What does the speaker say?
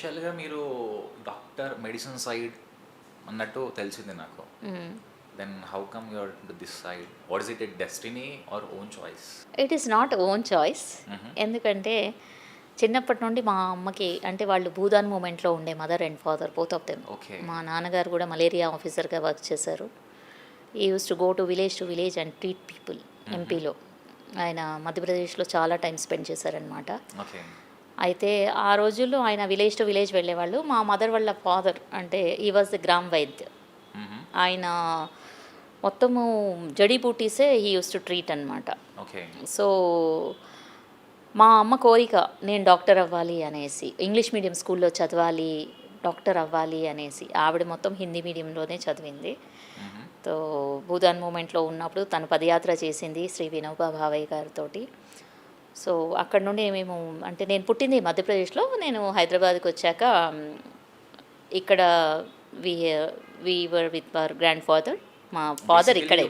యాక్చువల్గా మీరు doctor medicine side అన్నట్టు తెలిసింది నాకు. Then how come your to this side what is it a destiny or own choice it is not own choice. ఎందుకంటే చిన్నప్పటి నుండి మా అమ్మకి అంటే వాళ్ళు భూదాన్ మూమెంట్లో ఉండే mother and father both of them okay మా నాన్నగారు కూడా మలేరియా ఆఫీసర్గా వర్క్ చేశారు. He use to go to village to village and treat people ఎంపీలో ఆయన మధ్యప్రదేశ్లో చాలా టైం స్పెండ్ చేశారనమాట ఓకే అయితే ఆ రోజుల్లో ఆయన విలేజ్ టు విలేజ్ వెళ్ళేవాళ్ళు. మా మదర్ వాళ్ళ ఫాదర్ అంటే ఈ వాజ్ ద గ్రామ్ వైద్య ఆయన మొత్తము జడీబూటీసే హీ యూస్ టు ట్రీట్ అనమాట ఓకే. సో మా అమ్మ కోరిక నేను డాక్టర్ అవ్వాలి అనేసి ఇంగ్లీష్ మీడియం స్కూల్లో చదవాలి డాక్టర్ అవ్వాలి అనేసి ఆవిడ మొత్తం హిందీ మీడియంలోనే చదివింది. సో భూదాన్ మూమెంట్లో ఉన్నప్పుడు తను పదయాత్ర చేసింది శ్రీ వినోబా భావయ్య గారితో సో అక్కడ నుండి మేము అంటే నేను పుట్టింది మధ్యప్రదేశ్లో నేను హైదరాబాద్కి వచ్చాక ఇక్కడ we we were with our grandfather మా ఫాదర్ ఇక్కడే.